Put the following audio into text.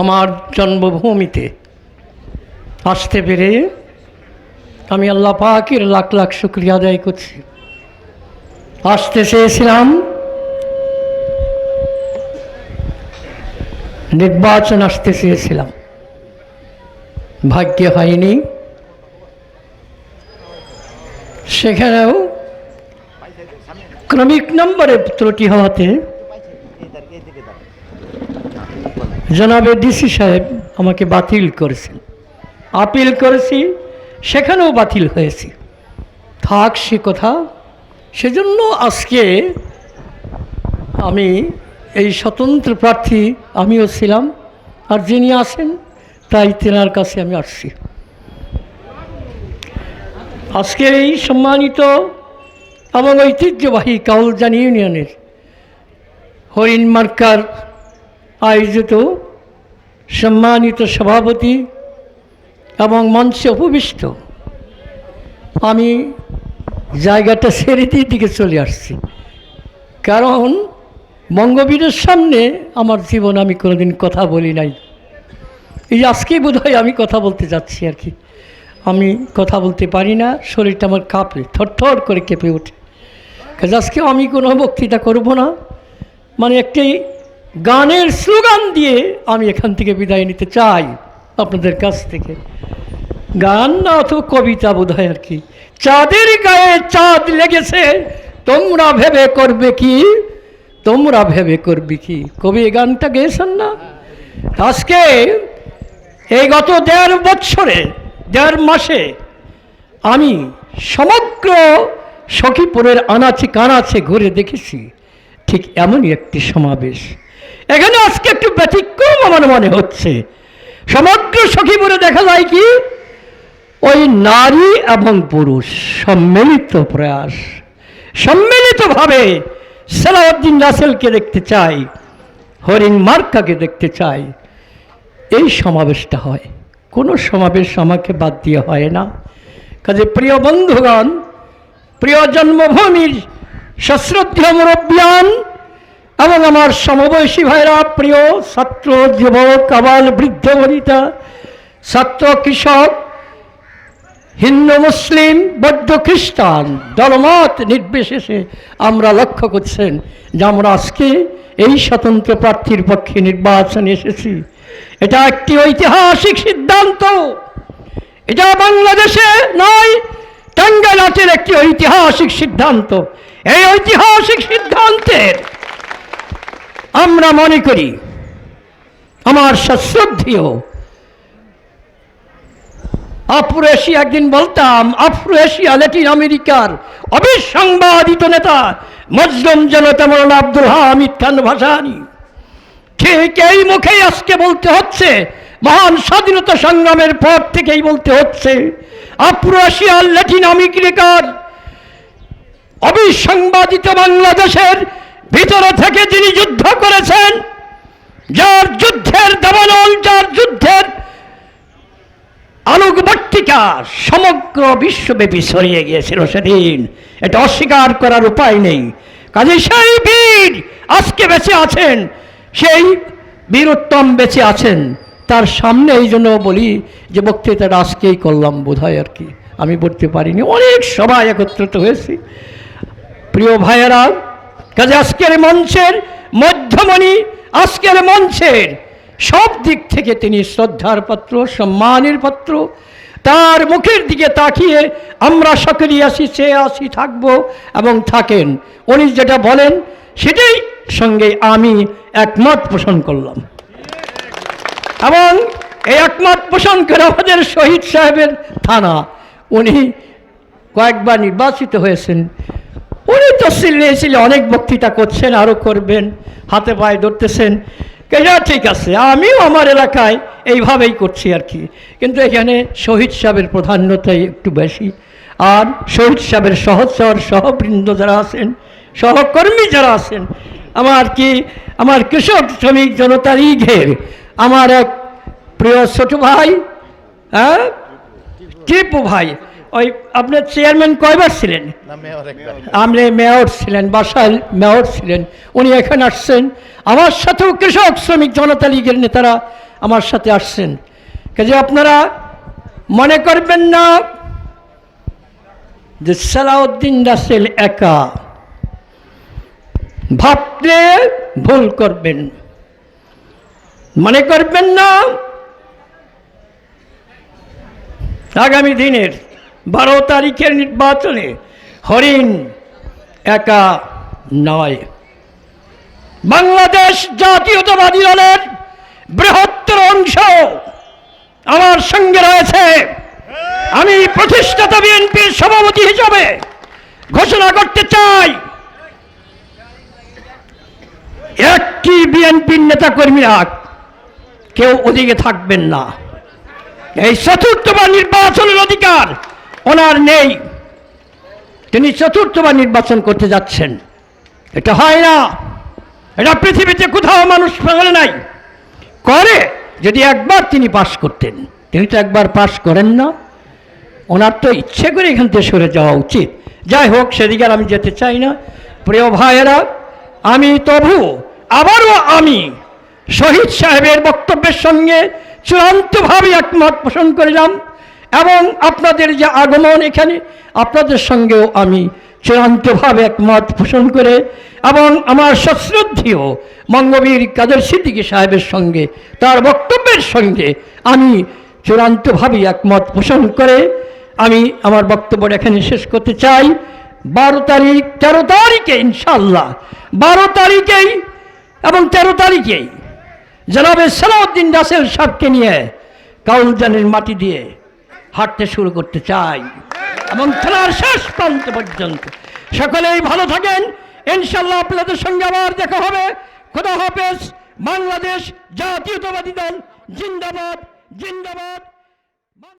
আমার জন্মভূমিতে আসতে পেরে আমি আল্লাহ পাকের লাখ লাখ শুক্রিয়া আদায় করছি। আসতে চেয়েছিলাম নির্বাচন আসতে চেয়েছিলাম। ভাগ্যে হয়নি। সেখানেও ক্রমিক নম্বরে ত্রুটি হওয়াতে জনাবে ডিসি সাহেব আমাকে বাতিল করেছেন। আপিল করেছি, সেখানেও বাতিল হয়েছি। থাক সে কথা, সেজন্য আজকে আমি এই স্বতন্ত্র প্রার্থী আমিও ছিলাম, আর যিনি আছেন, তাই তেনার কাছে আমি আসছি। আজকে এই সম্মানিত এবং ঐতিহ্যবাহী কাউলজান ইউনিয়নের হরিণ মার্কার আয়োজিত সম্মানিত সভাপতি এবং মঞ্চে উপবিষ্ট। আমি জায়গাটা ছেড়ে দিয়ে দিকে চলে আসছি। কারণ বঙ্গবীরের সামনে আমার জীবন আমি কোনোদিন কথা বলি নাই। এই আজকেই বোধহয় আমি কথা বলতে যাচ্ছি আর কি। আমি কথা বলতে পারি না, শরীরটা আমার কাঁপে, থরথর করে কেঁপে ওঠে। আজকে আমি কোনো বক্তৃতা করব না। মানে একটি গানের স্লোগান দিয়ে আমি এখান থেকে বিদায় নিতে চাই আপনাদের কাছ থেকে। গান না অথবা কবিতা বোধ হয় আর কি। চাঁদের গায়ে চাঁদ লেগেছে, তোমরা ভেবে করবে কি? তোমরা ভেবে করবে কি? কবি এই গানটা গেয়েছেন না? আজকে এই গত দেড় বৎসরে দেড় মাসে আমি সমগ্র সখীপুরের আনাচে কানাচে ঘুরে দেখেছি, ঠিক এমনই একটি সমাবেশ। এখানে আজকে একটু ব্যতিক্রম আমার মনে হচ্ছে। সমগ্র সখীপুরে দেখা যায় কি, ওই নারী এবং পুরুষ সম্মিলিত প্রয়াস। সম্মিলিতভাবে সালাউদ্দিন রাসেলকে দেখতে চাই, হরিণ মার্কাকে দেখতে চাই। এই সমাবেশটা হয়। কোনো সমাবেশ আমাকে বাদ দিয়ে হয় না। কাজে প্রিয় বন্ধুগণ, প্রিয় জন্মভূমির সশ্রদ্ধীয় মুরব্বিয়ান এবং আমার সমবয়সী ভাইরা, প্রিয় ছাত্র, যুবক, আবাল বৃদ্ধ, বনিতা, ছাত্র, কৃষক, হিন্দু, মুসলিম, বৌদ্ধ, খ্রিস্টান, দলমত নির্বিশেষে আমরা লক্ষ্য করছেন যে আমরা আজকে এই স্বতন্ত্র প্রার্থীর পক্ষে নির্বাচনে এসেছি। এটা একটি ঐতিহাসিক সিদ্ধান্ত। এটা বাংলাদেশে নয় টাঙ্গাইলাটের একটি ঐতিহাসিক সিদ্ধান্ত। এই ঐতিহাসিক সিদ্ধান্তের আমরা মনে করি আমার সশ্রদ্ধীয় আফ্রো এশিয়া একদিন বলতাম আফ্রো এশিয়া ল্যাটিন আমেরিকার অবিসংবাদিত নেতা, মজলুম জনতা মৌলানা আব্দুল হামিদ খান ভাসানি। ঠিক এই মুখেই আজকে বলতে হচ্ছে, মহান স্বাধীনতা সংগ্রামের পর থেকেই বলতে হচ্ছে আফ্রো এশিয়ার ল্যাটিন আমেরিকার অবিসংবাদিত বাংলাদেশের ভিতরে থেকে যিনি যুদ্ধ করেছেন, যার যুদ্ধের দাবানল, যার যুদ্ধের আলোকবর্তিকা সমগ্র বিশ্বব্যাপী ছড়িয়ে গিয়েছিল সেদিন। এটা অস্বীকার করার উপায় নেই। কাজে সেই বীর আজকে বেঁচে আছেন, সেই বীরোত্তম বেঁচে আছেন। তার সামনে এই জন্য বলি যে বক্তৃতাটা আজকেই করলাম বোধ আর কি। আমি বলতে পারিনি। অনেক সবাই একত্রিত হয়েছি। প্রিয় ভাইয়েরা কাজে আজকের মঞ্চের মধ্যমণি, আজকের মঞ্চের সব দিক থেকে তিনি শ্রদ্ধার পাত্র, সম্মানের পাত্র। তার মুখের দিকে তাকিয়ে আমরা সকলেই আসি, চেয়ে আসি, থাকব এবং থাকেন। উনি যেটা বলেন, সেটাই সঙ্গে আমি একমত পোষণ করলাম। এবং এই একমত পোষণ করে আমাদের শহীদ সাহেবের থানা, উনি কয়েকবার নির্বাচিত হয়েছেন। উনি তফসিল নিয়েছিল অনেক বক্তৃতা করছেন আরও করবেন, হাতে পায়ে ধরতেছেন। এটা ঠিক আছে, আমিও আমার এলাকায় এইভাবেই করছি আর কি। কিন্তু এখানে শহীদ সাহেবের প্রাধান্যতাই একটু বেশি। আর শহীদ সাহেবের সহচর সহবৃন্দ যারা আছেন, সহকর্মী যারা আছেন, আমার কি, আমার কৃষক শ্রমিক জনতার ঘের আমার এক প্রিয় ছোট ভাই হ্যাঁ? টিপু ভাই ওই আপনার চেয়ারম্যান কয়বার ছিলেন? না মেয়র ছিলেন বাসায় মেয়র ছিলেন উনি এখানে আসছেন। আমার সাথেও কৃষক শ্রমিক জনতা লীগের নেতারা আমার সাথে আসছেন। কাজে আপনারা মনে করবেন না যে সালাউদ্দিন রাসেল একা। ভাবতে ভুল করবেন। মনে করবেন না আগামী দিনের বারো তারিখের নির্বাচনে হরিণ একা নয়। বাংলাদেশ জাতীয়তাবাদী দলের বৃহত্তর অংশ আমার সঙ্গে রয়েছে। আমি প্রতিষ্ঠাতা বিএনপির সভাপতি হিসাবে ঘোষণা করতে চাই। একটি বিএনপির নেতা কর্মীরা কেউ ওদিকে থাকবেন না। এই চতুর্থবার নির্বাচনের অধিকার ওনার নেই। তিনি চতুর্থবার নির্বাচন করতে যাচ্ছেন। এটা হয় না। এটা পৃথিবীতে কোথাও মানুষ করে নাই। করে যদি একবার তিনি পাশ করতেন। তিনি তো একবার পাশ করেন না। ওনার তো ইচ্ছে করে এখান থেকে সরে যাওয়া উচিত। যাই হোক, সেদিকে আমি যেতে চাই না। প্রিয় ভাইয়েরা, আমি তবু আবারও আমি শহীদ সাহেবের বক্তব্যের সঙ্গে চূড়ান্তভাবে একমত পোষণ করলাম। এবং আপনাদের যে আগমন এখানে, আপনাদের সঙ্গেও আমি চূড়ান্তভাবে একমত পোষণ করে এবং আমার সশ্রদ্ধীয় মঙ্গবীর কাদের সিদ্দিকী সাহেবের সঙ্গে, তার বক্তব্যের সঙ্গে আমি চূড়ান্তভাবে একমত পোষণ করে আমি আমার বক্তব্য এখানে শেষ করতে চাই। বারো তারিখ, তেরো তারিখে ইনশাল্লাহ বারো তারিখেই এবং তেরো তারিখেই জনাবে সালাউদ্দিন রাসেল সাহেবকে নিয়ে কাউলজানের মাটি দিয়ে হাঁটতে শুরু করতে চাই। এবং খেলার শেষ প্রান্ত পর্যন্ত সকলেই ভালো থাকেন। ইনশাল্লাহ আপনাদের সঙ্গে আবার দেখা হবে। খোদা হাফেজ। বাংলাদেশ জাতীয়তাবাদী দল। জিন্দাবাদ জিন্দাবাদ।